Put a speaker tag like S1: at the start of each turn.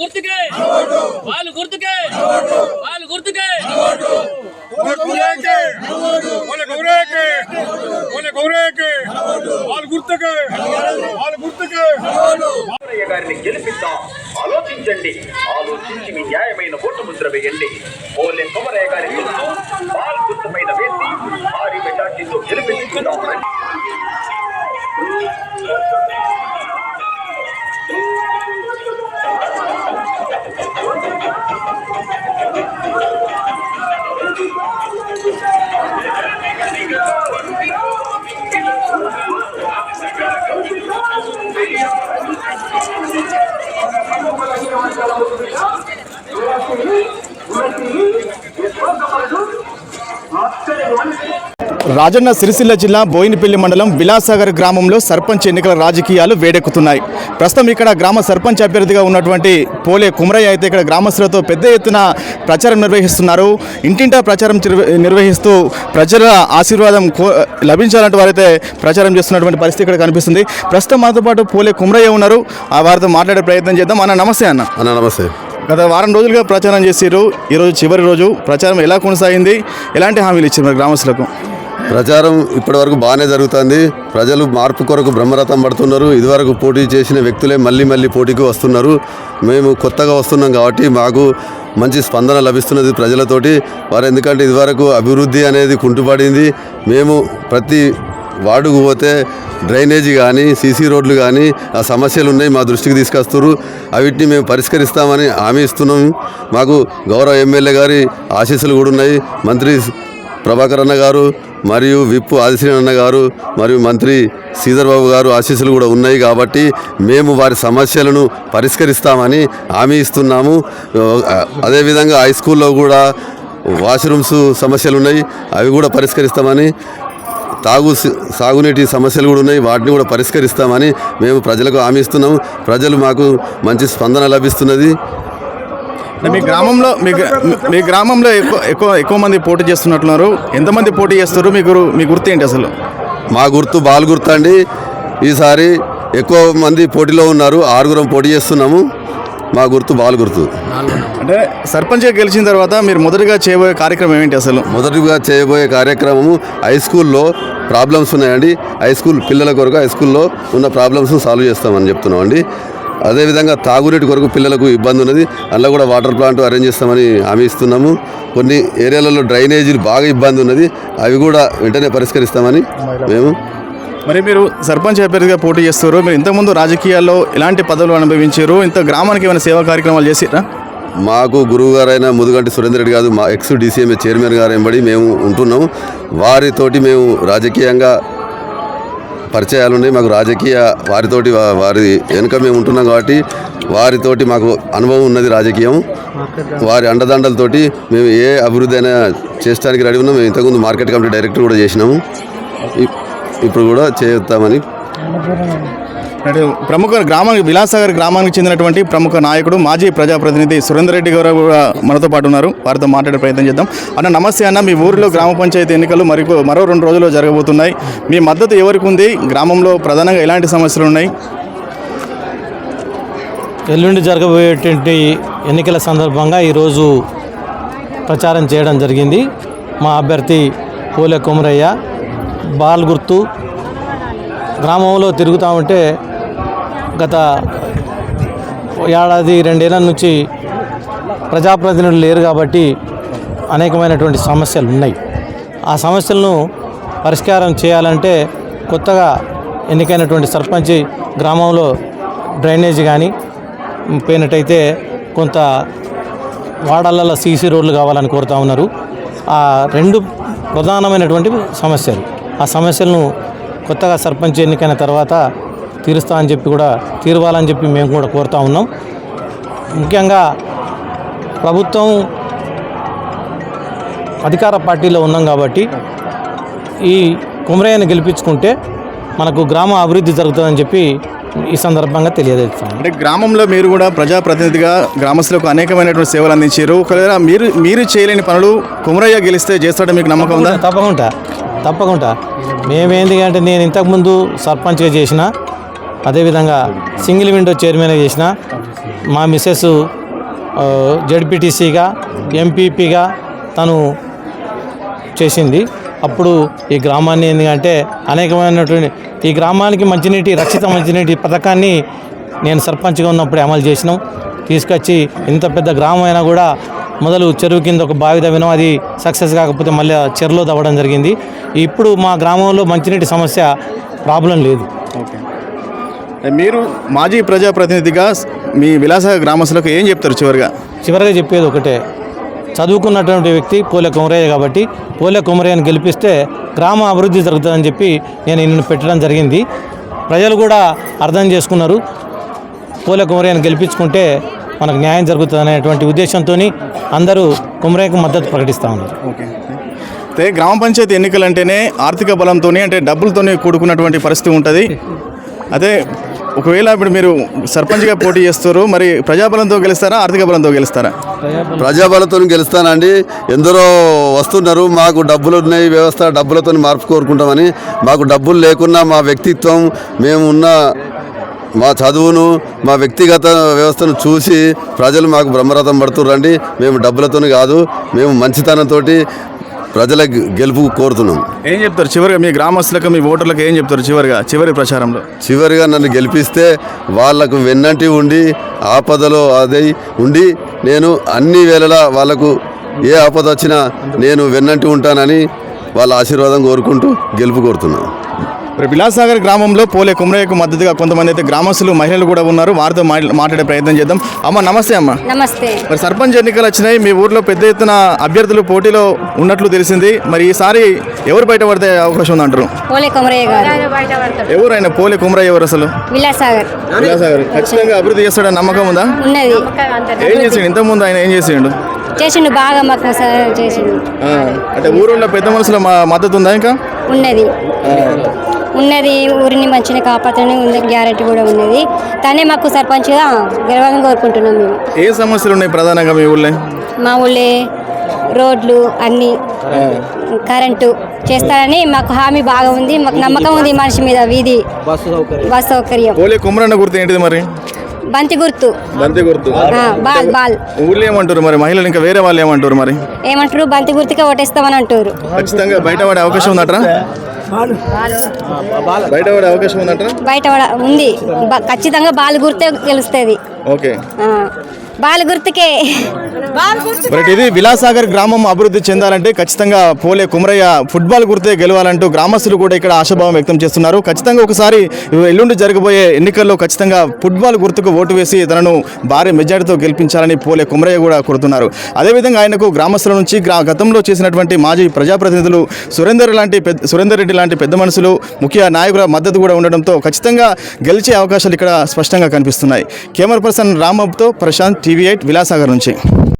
S1: గుర్తుకే. వాళ్ళు గుర్తుకే. వాళ్ళు గుర్తుకే.
S2: వాళ్ళ గుర్తుకే. వాళ్ళ గుర్తుకే.
S3: గారిని గెలిపిద్దాం. ఆలోచించండి. ఆలోచించి మీ న్యాయమైన ఓటు ముద్ర వేయండి. ఓలే కొమరయ్య గారి గుర్తు బాల్ గుర్తుపైన వేసి భారీ మెజార్టీతో గెలిపించుకుందాం. Eu acho ruim.
S4: Rajanna Sircilla జిల్లా బోయినపల్లి మండలం విలాసాగర్ గ్రామంలో సర్పంచ్ ఎన్నికల రాజకీయాలు వేడెక్కుతున్నాయి. ప్రస్తుతం ఇక్కడ గ్రామ సర్పంచ్ అభ్యర్థిగా ఉన్నటువంటి పోలే కుమరయ్య అయితే ఇక్కడ గ్రామస్తులతో పెద్ద ఎత్తున ప్రచారం నిర్వహిస్తున్నారు. ఇంటింటా ప్రచారం నిర్వ- నిర్వహిస్తూ ప్రజల ఆశీర్వాదం కో- లభించాలంటే వారైతే ప్రచారం చేస్తున్నటువంటి పరిస్థితి ఇక్కడ కనిపిస్తుంది. ప్రస్తుతం మనతో పాటు పోలే కుమరయ్య ఉన్నారు. ఆ వారితో మాట్లాడే ప్రయత్నం చేద్దాం. అన్న నమస్తే అన్న.
S5: అన్న నమస్తే.
S4: గత వారం రోజులుగా ప్రచారం చేసారు ఈరోజు చివరి రోజు ప్రచారం ఎలా కొనసాగింది? ఎలాంటి హామీలు ఇచ్చారు మరి గ్రామస్తులకు?
S5: ప్రచారం ఇప్పటివరకు బాగానే జరుగుతుంది. ప్రజలు మార్పు కొరకు బ్రహ్మరథం పడుతున్నారు. ఇదివరకు పోటీ చేసిన వ్యక్తులే మళ్ళీ మళ్ళీ పోటీకి వస్తున్నారు. మేము కొత్తగా వస్తున్నాం కాబట్టి మాకు మంచి స్పందన లభిస్తున్నది ప్రజలతోటి. వారు ఎందుకంటే ఇదివరకు అభివృద్ధి అనేది కుంటుపడింది. మేము ప్రతి వార్డుకు పోతే డ్రైనేజీ కానీ సీసీ రోడ్లు కానీ ఆ సమస్యలు ఉన్నాయి మా దృష్టికి తీసుకొస్తారు అవిటిని మేము పరిష్కరిస్తామని హామీ ఇస్తున్నాము మాకు గౌరవ ఎమ్మెల్యే గారి ఆశీస్సులు కూడా ఉన్నాయి. మంత్రి ప్రభాకర్ అన్న గారు మరియు విప్పు ఆదిశ్రీ అన్న గారు మరియు మంత్రి శ్రీధర్ బాబు గారు ఆశీస్సులు కూడా ఉన్నాయి కాబట్టి మేము వారి సమస్యలను పరిష్కరిస్తామని హామీ ఇస్తున్నాము. అదేవిధంగా హై స్కూల్లో కూడా వాష్రూమ్స్ సమస్యలు ఉన్నాయి అవి కూడా పరిష్కరిస్తామని తాగు సాగునీటి సమస్యలు కూడా ఉన్నాయి వాటిని కూడా పరిష్కరిస్తామని మేము ప్రజలకు హామీ ఇస్తున్నాము. ప్రజలు మాకు మంచి స్పందన లభిస్తున్నది.
S4: మీ గ్రామంలో మీ మీ గ్రామంలో ఎక్కువ ఎక్కువ ఎక్కువ మంది పోటీ చేస్తున్నట్లున్నారు ఎంతమంది పోటీ చేస్తారు? మీ గురు మీ గుర్తు ఏంటి అసలు?
S5: మా గుర్తు బాల్ గుర్తు అండి. ఈసారి ఎక్కువ మంది పోటీలో ఉన్నారు. ఆరుగురం పోటీ చేస్తున్నాము. మా గుర్తు బాల్ గుర్తు.
S4: అంటే సర్పంచ్గా గెలిచిన తర్వాత మీరు మొదటగా చేయబోయే కార్యక్రమం ఏంటి అసలు?
S5: మొదటిగా చేయబోయే కార్యక్రమము హై స్కూల్లో ప్రాబ్లమ్స్ ఉన్నాయండి. హై స్కూల్ పిల్లల కొరకు హై స్కూల్లో ఉన్న ప్రాబ్లమ్స్ సాల్వ్ చేస్తామని చెప్తున్నామండి. అదేవిధంగా తాగునీటి కొరకు పిల్లలకు ఇబ్బంది ఉన్నది. అందులో కూడా వాటర్ ప్లాంట్ అరేంజ్ చేస్తామని హామీ ఇస్తున్నాము. కొన్ని ఏరియాలలో డ్రైనేజీలు బాగా ఇబ్బంది ఉన్నది. అవి కూడా వెంటనే పరిష్కరిస్తామని మేము
S4: మరి మీరు సర్పంచ్ అభ్యర్థిగా పోటీ చేస్తారు మీరు ఇంతకుముందు రాజకీయాల్లో ఎలాంటి పదవులు అనుభవించారు? ఇంత గ్రామానికి ఏమైనా సేవా కార్యక్రమాలు చేసిరా
S5: మాకు గురువు గారైన ముదుగంటి సురేందర్ రెడ్డి గారు మా ఎక్స్ డీసీఎంఏ చైర్మన్ గారు ఎంబడి మేము ఉంటున్నాము. వారితోటి మేము రాజకీయంగా పరిచయాలు ఉన్నాయి మాకు రాజకీయ వారితోటి వారి వెనుక మేము ఉంటున్నాం కాబట్టి వారితోటి మాకు అనుభవం ఉన్నది రాజకీయం. వారి అండదండలతోటి మేము ఏ అభివృద్ధి అయినా చేసడానికి రెడీ ఉన్నాం. మేము ఇంతకుముందు మార్కెట్ కమిటీ డైరెక్టర్ కూడా చేసినాము. ఇప్- ఇప్పుడు కూడా చేస్తామని
S4: ప్రముఖ గ్రామానికి విలాసాగర్ గ్రామానికి చెందినటువంటి ప్రముఖ నాయకుడు మాజీ ప్రజాప్రతినిధి సురేందర్ రెడ్డి గారు కూడా మనతో పాటు ఉన్నారు. వారితో మాట్లాడే ప్రయత్నం చేద్దాం. అన్న నమస్తే అన్న. మీ ఊరిలో గ్రామ పంచాయతీ ఎన్నికలు మరి మరో రెండు రోజుల్లో జరగబోతున్నాయి. మీ మద్దతు ఎవరికి ఉంది? గ్రామంలో ప్రధానంగా ఎలాంటి సమస్యలు ఉన్నాయి?
S6: ఎల్లుండి జరగబోయేటువంటి ఎన్నికల సందర్భంగా ఈరోజు ప్రచారం చేయడం జరిగింది. మా అభ్యర్థి పోలే కుమరయ్య బాల్ గుర్తు గ్రామంలో తిరుగుతూ ఉంటే గత ఏడాది రెండేళ్ళ నుంచి ప్రజాప్రతినిధులు లేరు కాబట్టి అనేకమైనటువంటి సమస్యలు ఉన్నాయి. ఆ సమస్యలను పరిష్కారం చేయాలంటే కొత్తగా ఎన్నికైనటువంటి సర్పంచ్ గ్రామంలో డ్రైనేజ్ కానీ పోయినట్టయితే కొంత వాడలలో సీసీ రోడ్లు కావాలని కోరుతా ఉన్నారు. ఆ రెండు ప్రధానమైనటువంటి సమస్యలు. ఆ సమస్యలను కొత్తగా సర్పంచ్ ఎన్నికైన తర్వాత తీరుస్తామని చెప్పి కూడా తీరవాలని చెప్పి మేము కూడా కోరుతా ఉన్నాం. ముఖ్యంగా ప్రభుత్వం అధికార పార్టీలో ఉన్నాం కాబట్టి ఈ కుమరయ్యను గెలిపించుకుంటే మనకు గ్రామ అభివృద్ధి జరుగుతుందని చెప్పి ఈ సందర్భంగా తెలియజేస్తాను
S4: అంటే గ్రామంలో మీరు కూడా ప్రజాప్రతినిధిగా గ్రామస్తులకు అనేకమైనటువంటి సేవలు అందించారు. ఒకవేళ మీరు మీరు చేయలేని పనులు కుమరయ్య గెలిస్తే చేస్తాడో మీకు నమ్మకం ఉందా?
S6: తప్పకుండా తప్పకుండా. మేమేంది అంటే నేను ఇంతకుముందు సర్పంచ్గా చేసిన అదేవిధంగా సింగిల్ విండో చైర్మన్గా చేసిన మా మిస్సెస్ జడ్పీటీసీగా ఎంపీపీగా తను చేసింది. అప్పుడు ఈ గ్రామాన్ని ఎందుకంటే అనేకమైనటువంటి ఈ గ్రామానికి మంచినీటి రక్షిత మంచినీటి పథకాన్ని నేను సర్పంచ్గా ఉన్నప్పుడు అమలు చేసినాం. తీసుకొచ్చి ఇంత పెద్ద గ్రామం అయినా కూడా మొదలు చెరువు కింద ఒక బావి తవ్వినాం అది సక్సెస్ కాకపోతే మళ్ళీ చెరువులో తవ్వడం జరిగింది. ఇప్పుడు మా గ్రామంలో మంచినీటి సమస్య ప్రాబ్లం లేదు.
S4: ఓకే. మీరు మాజీ ప్రజాప్రతినిధిగా మీ విలాస గ్రామస్తులకు ఏం చెప్తారు చివరిగా?
S6: చివరిగా చెప్పేది ఒకటే. చదువుకున్నటువంటి వ్యక్తి పోలే కుమరయ్య కాబట్టి పోలే కుమరయ్యను గెలిపిస్తే గ్రామ అభివృద్ధి జరుగుతుందని చెప్పి నేను ఈయనను పెట్టడం జరిగింది. ప్రజలు కూడా అర్థం చేసుకున్నారు. పోలే కుమరయ్యను గెలిపించుకుంటే మనకు న్యాయం జరుగుతుంది అనేటువంటి ఉద్దేశంతో అందరూ కుమరయ్యకు మద్దతు ప్రకటిస్తూ ఉన్నారు.
S4: ఓకే. అయితే గ్రామ పంచాయతీ ఎన్నికలు అంటేనే ఆర్థిక బలంతో అంటే డబ్బులతోనే కూడుకున్నటువంటి పరిస్థితి ఉంటుంది. అదే ఒకవేళ ఇప్పుడు మీరు సర్పంచ్గా పోటీ చేస్తారు మరి ప్రజాబలంతో గెలుస్తారా ఆర్థిక బలంతో గెలుస్తారా?
S5: ప్రజాబలంతో గెలుస్తానండి. ఎందరో వస్తున్నారు మాకు డబ్బులు ఉన్నాయి వ్యవస్థ డబ్బులతో మార్పు కోరుకుంటామని. మాకు డబ్బులు లేకున్నా మా వ్యక్తిత్వం మేము ఉన్న మా చదువును మా వ్యక్తిగత వ్యవస్థను చూసి ప్రజలు మాకు బ్రహ్మరథం పడుతుర్రండి. మేము డబ్బులతో కాదు మేము మంచితనంతో ప్రజల గెలుపు కోరుతున్నాం.
S4: ఏం చెప్తారు? చివరిగా మీ గ్రామస్తులకు మీ ఓటర్లకు ఏం చెప్తారు? చివరిగా చివరి ప్రచారంలో.
S5: చివరిగా నన్ను గెలిపిస్తే వాళ్ళకు వెన్నంటి ఉండి ఆపదలో అదై ఉండి నేను అన్ని వేళలా వాళ్ళకు ఏ ఆపద వచ్చినా నేను వెన్నంటి ఉంటానని వాళ్ళ ఆశీర్వాదం కోరుకుంటూ గెలుపు కోరుతున్నాను
S4: మరి విలాసాగర్ గ్రామంలో పోలే కుమరయ్యకు మద్దతుగా కొంతమంది అయితే గ్రామస్తులు మహిళలు కూడా ఉన్నారు. వారితో మాట్లా- మాట్లాడే ప్రయత్నం చేద్దాం. అమ్మ నమస్తే అమ్మ.
S7: నమస్తే.
S4: మరి సర్పంచ్ ఎన్నికలు వచ్చినాయి. మీ ఊర్లో పెద్ద ఎత్తున అభ్యర్థులు పోటీలో ఉన్నట్లు తెలిసింది. మరి ఈసారి ఎవరు బయటపడితే అవకాశం ఉందంటారు?
S7: పోలే కొమరయ్య గారు.
S4: ఎవరు ఆయన పోలే కుమరయ్య ఎవరు అసలు?
S7: విలాసాగర్
S4: విలాసాగర్ ఖచ్చితంగా అభివృద్ధి చేస్తాడని నమ్మకం ఉందా?
S7: ఉన్నది.
S4: ఏం చేసిండు? ఇంతకుముందు ఆయన ఏం చేసిండు?
S7: చేసిండు బాగా మాకు చేసిండు.
S4: అంటే ఊరోళ్ళ పెద్ద మనుషుల మా మద్దతు ఉందా ఇంకా?
S7: ఉన్నది. ఉన్నది ఊరిని మంచిగా కాపాడని ఉంది గ్యారెంటీ కూడా ఉన్నది. తనే మాకు సర్పంచ్గా గెలవాలని కోరుకుంటున్నాం మేము.
S4: ఏ సమస్యలు ఉన్నాయి ప్రధానంగా మీ ఊళ్ళో?
S7: మా ఊళ్ళే రోడ్లు అన్నీ కరెంటు చేస్తారని మాకు హామీ బాగా ఉంది మాకు నమ్మకం ఉంది మనిషి మీద వీధి బస్ సౌకర్యం.
S4: పోలే కుమరన్న గుర్తు ఏంటిది మరి?
S7: బంతి గుర్తు.
S4: బంతి గుర్తు.
S7: ఆ, బాల్ బాల్.
S4: ఊళ్ళో ఏమంటారు మరి? మహిళలు ఇంకా వేరే వాళ్ళు ఏమంటారు మరి?
S7: ఏమంటారు? బంతి గుర్తుకే ఓటేస్తామని అంటారు.
S4: ఖచ్చితంగా బయట పడే అవకాశం ఉందట్రా? బయట అవకాశం ఉందట్రా?
S7: బయట ఉంది. ఖచ్చితంగా బాల్ గుర్తే గెలుస్తుంది.
S4: ఓకే.
S7: బాల్ గుర్తుకే.
S4: ఇది విలాసాగర్ గ్రామం అభివృద్ధి చెందాలంటే ఖచ్చితంగా పోలే కుమరయ్య ఫుట్బాల్ గుర్తే గెలవాలంటూ గ్రామస్తులు కూడా ఇక్కడ ఆశాభావం వ్యక్తం చేస్తున్నారు. ఖచ్చితంగా ఒకసారి ఎల్లుండి జరగబోయే ఎన్నికల్లో ఖచ్చితంగా ఫుట్బాల్ గుర్తుకు ఓటు వేసి తనను భారీ మెజార్టీతో గెలిపించాలని పోలే కుమరయ్య కూడా కోరుతున్నారు. అదేవిధంగా ఆయనకు గ్రామస్తుల నుంచి గ్రా గతంలో చేసినటువంటి మాజీ ప్రజాప్రతినిధులు సురేందర్ లాంటి పెద్ద సురేందర్ రెడ్డి లాంటి పెద్ద మనుషులు ముఖ్య నాయకుల మద్దతు కూడా ఉండడంతో ఖచ్చితంగా గెలిచే అవకాశాలు ఇక్కడ స్పష్టంగా కనిపిస్తున్నాయి. కెమెరా పర్సన్ రామబ్తో ప్రశాంత్ టీవీ ఎయిట్ విలాసాగర్ నుంచి